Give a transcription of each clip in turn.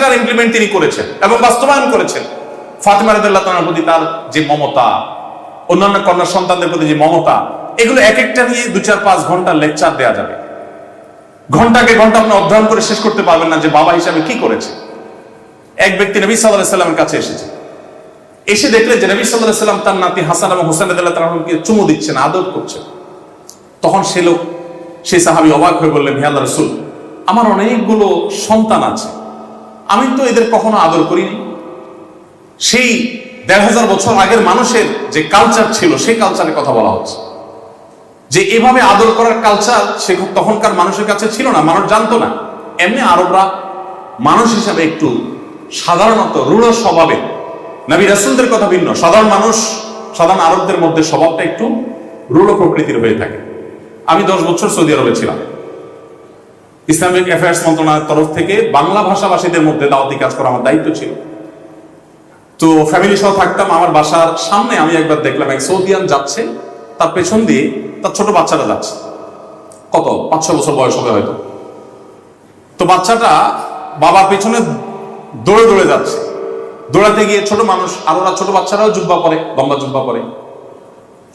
সেটার ইমপ্লিমেন্ট তিনি করেছেন এবং বাস্তবায়ন করেছেন। ফাতেমা রাদিয়াল্লাহু তাআলার প্রতি তার যে মমতা, অন্যান্য কন্যা সন্তানদের প্রতি যে মমতা, এগুলো এক একটা নিয়ে দু চার পাঁচ ঘণ্টা লেকচার দেওয়া যাবে। ঘন্টাকে ঘণ্টা আপনি অধ্যয়ন করে শেষ করতে পারবেন না যে বাবা হিসাবে কি করেছে। এক ব্যক্তি নবী সাল্লাহ সাল্লামের কাছে এসেছে। এসে দেখলেন যে নবী সাল্লাহ সাল্লাম তার নাতি হাসান এবং হোসেন রাদিয়াল্লাহু তাআলাকে চুমু দিচ্ছেন, আদর করছেন। তখন সে লোক সেই সাহাবি অবাক হয়ে বললেন, হে আল্লাহ রসুল, আমার অনেকগুলো সন্তান আছে। আমি তো এদের কখনো আদর করিনি। সেই দেড় হাজার বছর আগের মানুষের যে কালচার ছিল, সেই কালচারের কথা বলা হচ্ছে। যে এভাবে আদর করার কালচার সে তখনকার মানুষের কাছে ছিল না, মানুষ জানতো না। এমনি আরবরা মানুষ হিসাবে একটু সাধারণত রূঢ় স্বভাবে, নবী রাসুলদের কথা ভিন্ন, সাধারণ মানুষ, সাধারণ আরবদের মধ্যে স্বভাবটা একটু রূঢ় প্রকৃতির হয়ে থাকে। আমি দশ বছর সৌদি আরবে ছিলাম। ইসলামিক অ্যাফেয়ার্স মন্ত্রণালয়ের তরফ থেকে বাংলা ভাষাভাষীদের মধ্যে দাওয়াতি কাজ করা আমার দায়িত্ব ছিল। তো ফ্যামিলি সহ থাকতাম, আমার বাসার সামনে আমি একবার দেখলাম এক সৌদিয়ান যাচ্ছে, তার পেছন দিয়ে তার ছোট বাচ্চাটা যাচ্ছে। কত? পাঁচ ছ বছর বয়স হবে হয়তো। তো বাচ্চাটা বাবার পেছনে দৌড়ে দৌড়ে যাচ্ছে। দৌড়াতে গিয়ে ছোট মানুষ, আর ওরা ছোট বাচ্চারাও জুব্বা পরে, লম্বা জুব্বা পরে।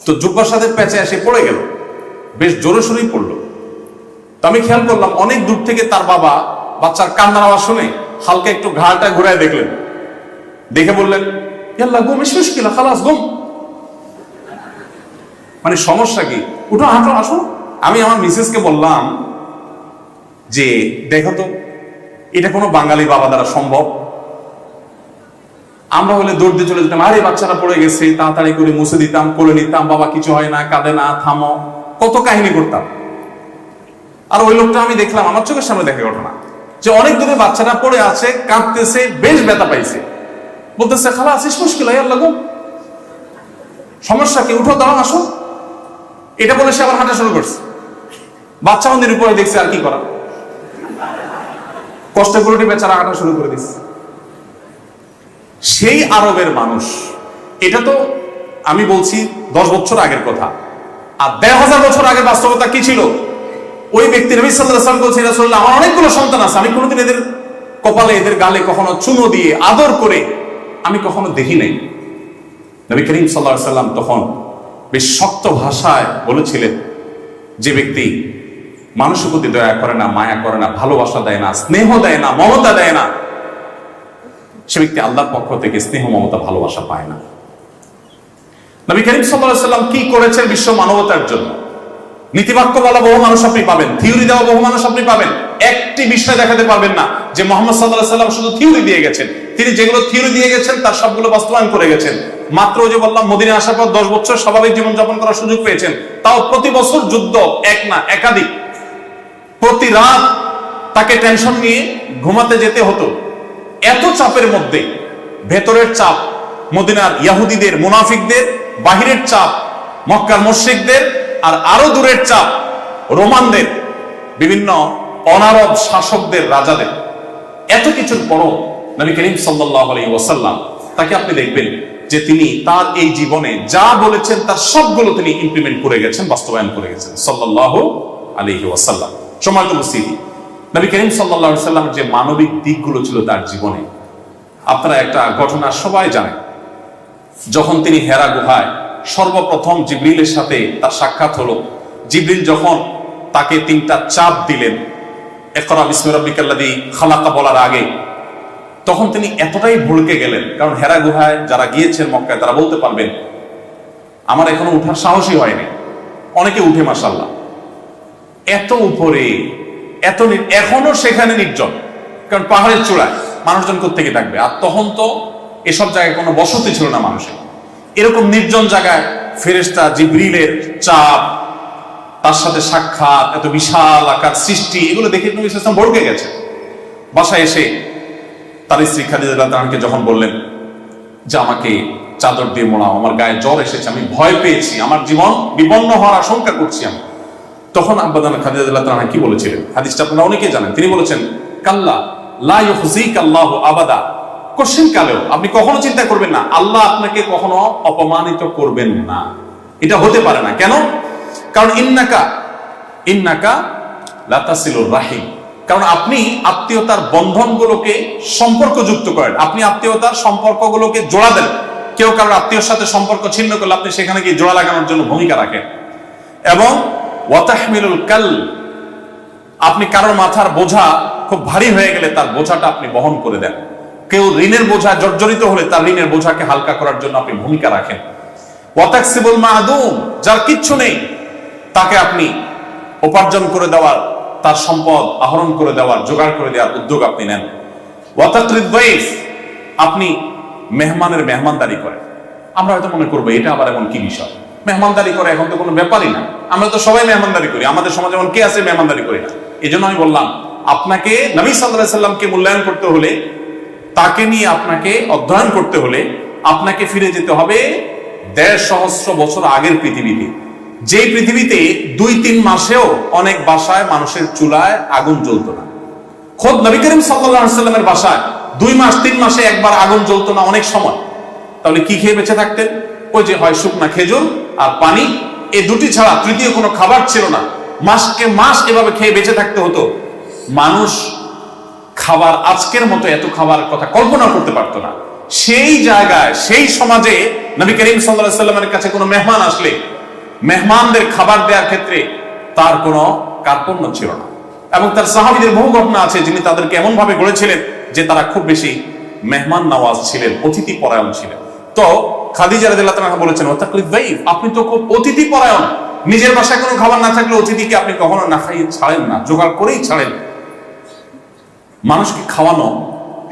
তো জুব্বার সাথে প্যাচে এসে পড়ে গেল। বেশ জোরে সোরেই পড়ল। তো আমি খেয়াল করলাম অনেক দূর থেকে তার বাবা বাচ্চার কান্নার আওয়াজ শুনে হালকা একটু ঘাড়টা ঘুরায় দেখলেন। দেখে বললেন মুশকিল খালাস, ঘুম। মানে সমস্যা কি? উঠো, হাঁটো, আসো। আমি আমার মিসেসকে বললাম যে, দেখো তো, এটা কোনো বাঙালি বাবা দ্বারা সম্ভব। আমরা হলে দৌড় দিয়ে চলে যেতাম। আরে বাচ্চারা পড়ে গেছে, তাড়াতাড়ি করে মুছে দিতাম, কোলে নিতাম, বাবা কিছু হয় না, কাঁদে না, থামো। কত কাহিনী করতাম। আর ওই লোকটা আমি দেখলাম, আমার চোখের সামনে দেখে ঘটনা যে অনেক দূরে বাচ্চারা পড়ে আছে, কাঁদতেছে, বেশ ব্যথা পাইছে। বলতেছে, খালা আসিস মুশকিল হয় আল্লাহ সমস্যা কি? উঠো, দাঁড়াও, আসো। এটা বলে সে আবার হাঁটা শুরু করছে। বাচ্চা মন্দির উপরে দেখছে, আর কি করা? কষ্ট করে বেচারা হাঁটা শুরু করে দিচ্ছে সেই আরবের মানুষ, এটা তো আমি বলছি দশ বছর আগের কথা। আর দেড় হাজার বছর আগের বাস্তবতা কি ছিল? ওই ব্যক্তি নবী সাল্লাহ সাল্লাম বলছে রাসূলুল্লাহ, আমার অনেকগুলো সন্তান আছে। আমি কোনোদিন এদের কপালে, এদের গালে কখনো চুনো দিয়ে, আদর করে আমি কখনো দেখি নাই। নবী করিম সাল্লাহ সাল্লাম তখন বেশ শক্ত ভাষায় বলেছিলেন, যে ব্যক্তি মানুষের প্রতি দয়া করে না, মায়া করে না, ভালোবাসা দেয় না, স্নেহ দেয় না, মমতা দেয় না, সে ব্যক্তি আল্লাহর পক্ষ থেকে স্নেহ, মমতা, ভালোবাসা পায় না। নবী করিম সাল্লাহ সাল্লাম কি করেছেন বিশ্ব মানবতার জন্য? নীতিবাক্য বলা বহু মানুষ আপনি পাবেন, থিওরি দেওয়া বহু মানুষ আপনি পাবেন। একটি বিষয় দেখাতে পারবেন না যে মোহাম্মদ সাল্লাহ সাল্লাম শুধু থিওরি দিয়ে গেছেন। তিনি যেগুলো থিওরি দিয়ে গেছেন, তার সবগুলো বাস্তবায়ন করে গেছেন। মাত্র যে বললাম মদিনে আসার পর দশ বছর স্বাভাবিক জীবনযাপন করার সুযোগ পেয়েছেন। তাও প্রতি বছর যুদ্ধ, এক না, একাধিক। প্রতি রাত তাকে টেনশন নিয়ে ঘুমাতে যেতে হতো। এত চাপের মধ্যে, ভেতরের চাপ, মদিনার ইয়াহুদিদের, মুনাফিকদের, বাহিরের চাপ, মক্কার মুশরিকদের আর আরও দূরের চাপ রোমানদের, বিভিন্ন অনারব শাসকদের, রাজাদের। এত কিছুর পরও নবী করিম আলাইহি ওয়াসাল্লাম তাকে আপনি দেখবেন যে তিনি তার এই জীবনে যা বলেছেন, তার সবগুলো তিনি ইমপ্লিমেন্ট করে গেছেন, বাস্তবায়ন করে গেছেন। সাল্লাল্লাহু আলাইহি ওয়াসাল্লাম। সময় তো মুসিদি নবী করিম আলাইহি সাল্লামের যে মানবিক দিকগুলো ছিল তার জীবনে, আপনারা একটা ঘটনা সবাই জানেন। যখন তিনি হেরা গুহায় সর্বপ্রথম জিবরিলের সাথে তার সাক্ষাৎ হলো। জিবরিল যখন তাকে তিনটা চাপ দিলেন একরা বিসমি রব্বিকাল্লাযী খালাকা বলার আগে, তখন তিনি এতটাই ভুলকে গেলেন, কারণ হেরা গুহায় যারা গিয়েছেন মক্কায় তারা বলতে পারবেন, আমার এখনও উঠার সাহসই হয়নি। অনেকে উঠে মাসাল্লাহ এত উপরে, এত এখনও সেখানে নির্জন, কারণ পাহাড়ের চূড়ায় মানুষজন থেকে থাকবে আর তখন তো এসব জায়গায় কোনো বসতি ছিল না মানুষের। এরকম নির্জন জায়গায় ফেরেস্তা জিব্রিলের চাপ তার সাথে সাক্ষাৎ, এত বিশাল আকার সৃষ্টি, এগুলো দেখে নবী ইসলাম ভড়কে গেছে বাসায় এসে তার স্ত্রী খাদিজা যখন বললেন, যে আমাকে চাদর দিয়ে মোড়াও, আমার গায়ে জ্বর এসেছে, আমি ভয় পেয়েছি, আমার জীবন বিপন্ন হওয়ার আশঙ্কা করছি আমি। তখন আব্বাদান খাদিজা তাহা কি বলেছিলেন? হাদিসটা আপনারা অনেকেই জানেন। তিনি বলেছেন, কাল্লা লা ইউহজিক আল্লাহ আবাদা। কোশ্চেন কালেও আপনি কখনো চিন্তা করবেন না, আল্লাহ আপনাকে কখনো অপমানিত করবেন না। এটা হতে পারে না। কেন? কারণ ইন্নাকা ইন্নাকা লাতাসিলুর রাহিম। কারণ আপনি আত্মীয়তার বন্ধনগুলোকে সম্পর্কযুক্ত করেন। আপনি আত্মীয়তার সম্পর্কগুলোকে জোড়া দেন। কেউ কারোর আত্মীয়র সাথে সম্পর্ক ছিন্ন করলে আপনি সেখানে গিয়ে জোড়া লাগানোর জন্য ভূমিকা রাখেন। এবং ওয়াতাহমিলুল কাল, আপনি কারোর মাথার বোঝা খুব ভারী হয়ে গেলে তার বোঝাটা আপনি বহন করে দেন। কেউ ঋণের বোঝা জর্জরিত হলে তার ঋণের বোঝাকে হালকা করার জন্য আপনি ভূমিকা রাখেন। ওয়াতাকসিবুল মাদুম যার কিচ্ছু নেই, তাকে আপনি উপার্জন করে দেওয়ার, তার সম্পদ আহরণ করে দেওয়ার, জোগাড় করে দেওয়ার উদ্যোগ আপনি নেন। ওয়াতাকরিদ ওয়াইফ আপনি মেহমানের মেহমানদারি করেন। আমরা হয়তো মনে করব, এটা আবার এমন কি বিষয়? মেহমানদারি করে এখন তো কোনো ব্যাপারই না। আমরা তো সবাই মেহমানদারি করি, আমাদের সমাজে এমন কে আছে মেহমানদারি করি না? এই জন্য আমি বললাম, আপনাকে নবী সাল্লাহ সাল্লামকে মূল্যায়ন করতে হলে তাকে নিয়ে আপনাকে অধ্যয়ন করতে হলে আপনাকে ফিরে যেতে হবে দেড় সহস্র বছর আগের পৃথিবীতে। যে পৃথিবীতে দুই তিন মাসেও অনেক বাসায় মানুষের চুলায় আগুন জ্বলতো না। খোদ নবী করিম সাল্লামের বাসায় দুই মাস, তিন মাসে একবার আগুন জ্বলতো না অনেক সময়। তাহলে কি খেয়ে বেঁচে থাকতেন? ওই যে হয় শুকনা খেজুর আর পানি। এ দুটি ছাড়া তৃতীয় কোনো খাবার ছিল না। মাসকে মাস এভাবে খেয়ে বেঁচে থাকতে হতো। মানুষ খাবার আজকের মতো এত খাবার কথা কল্পনা করতে পারতো না। সেই জায়গায়, সেই সমাজে নবী করিম সাল্লামের কাছে কোনো মেহমান আসলে, মেহমানদের খাবার দেওয়ার ক্ষেত্রে তার কোনো কার্পণ্য ছিল না। এবং তার সাহাবিদের বহু ঘটনা আছে যিনি তাদেরকে এমন ভাবে গড়েছিলেন যে তারা খুব বেশি মেহমান নওয়াজ ছিলেন, অতিথি পরায়ণ ছিলেন। তো খাদিজা রাদিয়াল্লাহু বলেছেন ওয়াতাকলিদ আপনি তো খুব অতিথি পরায়ণ। নিজের বাসায় কোনো খাবার না থাকলে অতিথিকে আপনি কখনো না খাইয়ে ছাড়েন না, জোগাড় করেই ছাড়েন। মানুষকে খাওয়ানো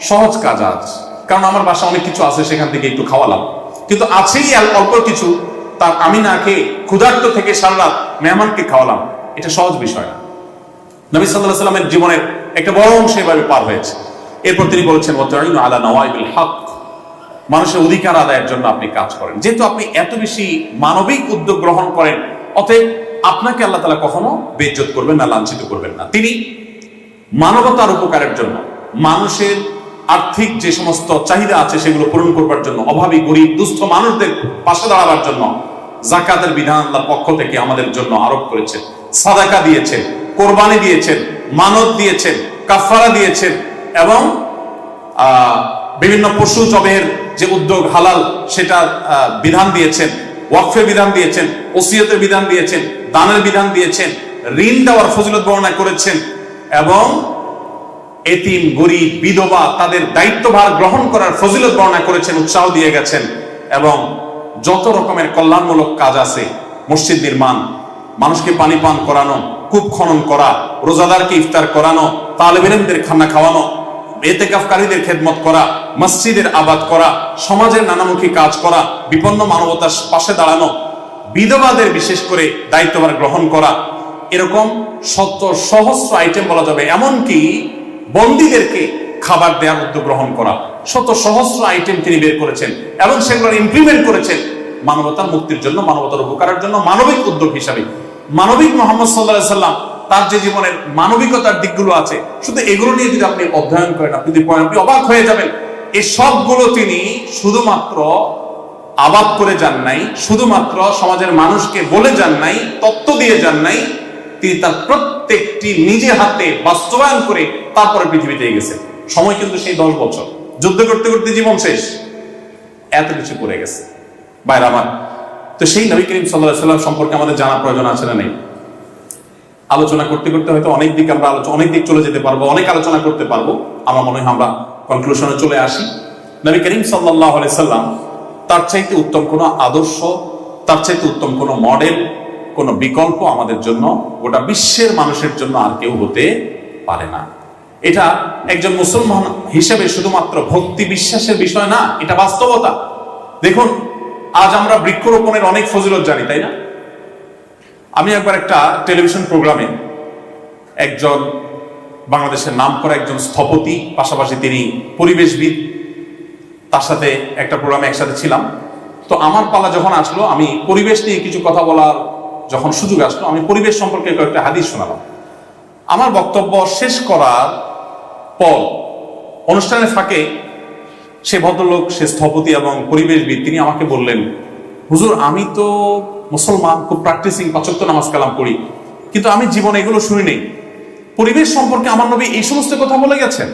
সহজ কাজ আজ। কারণ আমার বাসা অনেক কিছু আছে, সেখান থেকে একটু খাওয়ালাম। কিন্তু আছেই অল্প কিছু তার আমি না খেয়ে ক্ষুধার্ত থেকে সারা রাত মেহমানকে খাওয়ালাম। এটা সহজ বিষয় নবী সাল্লাহ সাল্লামের জীবনের একটা বড় অংশ এভাবে পার হয়েছে। এরপর তিনি বলেছেন ওয়াতাইনু আলা নওয়াইবিল হক। মানুষের অধিকার আদায়ের জন্য আপনি কাজ করেন। যেহেতু আপনি এত বেশি মানবিক উদ্যোগ গ্রহণ করেন, অতএব আপনাকে আল্লাহ তালা কখনো বেজ্জত করবেন না, লাঞ্ছিত করবেন না। তিনি মানবতার উপকারের জন্য, মানুষের আর্থিক যে সমস্ত চাহিদা আছে সেগুলো পূরণ করবার জন্য, অভাবী, গরিব, দুস্থ মানুষদের পাশে দাঁড়াবার জন্য জাকাতের বিধান আল্লাহর পক্ষ থেকে আমাদের জন্য আরোপ করেছেন, সাদাকা দিয়েছেন, কোরবানি দিয়েছেন, মানত দিয়েছেন কাফারা দিয়েছেন এবং বিভিন্ন পশু জবের যে উদ্যোগ হালাল সেটা বিধান দিয়েছেন, ওয়াকফের বিধান দিয়েছেন, ওসিয়তের বিধান দিয়েছেন, দানের বিধান দিয়েছেন, ঋণ দেওয়ার ফজিলত বর্ণনা করেছেন এবং এতিম, গরিব, বিধবা তাদের দায়িত্বভার গ্রহণ করার ফজিলত বর্ণনা করেছেন, উৎসাহ দিয়ে গেছেন এবং যত রকমের কল্যাণমূলক কাজ আছে, মসজিদ নির্মাণ, মানুষকে পানি পান করানো, কূপ খনন করা, রোজাদারকে ইফতার করানো তালেবেলেমদের খানা খাওয়ানো, এতেকাফকারীদের খেদমত করা, মসজিদের আবাদ করা, সমাজের নানামুখী কাজ করা, বিপন্ন মানবতার পাশে দাঁড়ানো, বিধবাদের বিশেষ করে দায়িত্বভার গ্রহণ করা এরকম শত সহস্র আইটেম বলা যাবে। এমনকি বন্দীদেরকে খাবার দেওয়ার উদ্যোগ গ্রহণ করা। শত সহস্র আইটেম তিনি বের করেছেন এবং সেগুলো ইমপ্লিমেন্ট করেছেন মানবতার মুক্তির জন্য, মানবতার উপকারের জন্য, মানবিক উদ্যোগ হিসাবে। মানবিক মোহাম্মদ সাল্লাহ সাল্লাম তার যে জীবনের মানবিকতার দিকগুলো আছে, শুধু এগুলো নিয়ে যদি আপনি অধ্যয়ন করেন, আপনি আপনি অবাক হয়ে যাবেন। এই সবগুলো তিনি শুধুমাত্র আবাদ করে যান নাই, শুধুমাত্র সমাজের মানুষকে বলে যান নাই, তত্ত্ব দিয়ে যান নাই তিনি তার প্রত্যেকটি নিজে হাতে বাস্তবায়ন করে তারপরে পৃথিবীতে গেছে। সময় কিন্তু সেই দশ বছর। যুদ্ধ করতে করতে জীবন শেষ। এত কিছু করে গেছে। বাইরে আমার, তো সেই নবী করিম সাল্লাহ সাল্লাম সম্পর্কে আমাদের জানা প্রয়োজন আছে না নেই? আলোচনা করতে করতে হয়তো অনেক দিক আমরা আলোচনা অনেক দিক চলে যেতে পারব, অনেক আলোচনা করতে পারব। আমার মনে হয় আমরা কনক্লুশনে চলে আসি। নবী করিম সাল্লাহ সাল্লাম তার চাইতে উত্তম কোনো আদর্শ, তার চাইতে উত্তম কোনো মডেল কোনো বিকল্প আমাদের জন্য, গোটা বিশ্বের মানুষের জন্য আর কেউ হতে পারে না। এটা একজন মুসলমান হিসেবে শুধুমাত্র ভক্তি বিশ্বাসের বিষয় না, এটা বাস্তবতা। দেখুন, আজ আমরা বৃক্ষরোপণের অনেক ফজিলত জানি, তাই না? আমি একবার একটা টেলিভিশন প্রোগ্রামে একজন বাংলাদেশের নাম করা একজন স্থপতি, পাশাপাশি তিনি পরিবেশবিদ, তার সাথে একটা প্রোগ্রামে একসাথে ছিলাম। তো আমার পালা যখন আসলো, আমি পরিবেশ নিয়ে কিছু কথা বলার যখন সুযোগ আসলো, আমি পরিবেশ সম্পর্কে কয়েকটা হাদিস শোনালাম। আমার বক্তব্য শেষ করার পর অনুষ্ঠানের ফাঁকে সে ভদ্রলোক, সে স্থপতি এবং পরিবেশবিদ, তিনি আমাকে বললেন, হুজুর, আমি তো মুসলমান, খুব প্র্যাকটিসিং পাচক্য নামাজ কালাম করি কিন্তু আমি জীবনে এগুলো শুনি নেই। পরিবেশ সম্পর্কে আমার নবী এই সমস্ত কথা বলে গেছেন।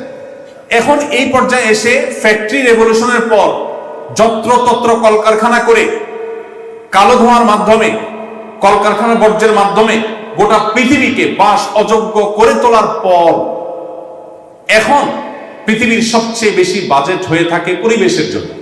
এখন এই পর্যায়ে এসে ফ্যাক্টরি রেভলিউশনের পর যত্রতত্র কলকারখানা করে কালো ধোঁয়ার মাধ্যমে কলকারখানার বর্জ্যের মাধ্যমে গোটা পৃথিবীকে বাস অযোগ্য করে তোলার পর এখন পৃথিবীর সবচেয়ে বেশি বাজেট হয়ে থাকে পরিবেশের জন্য।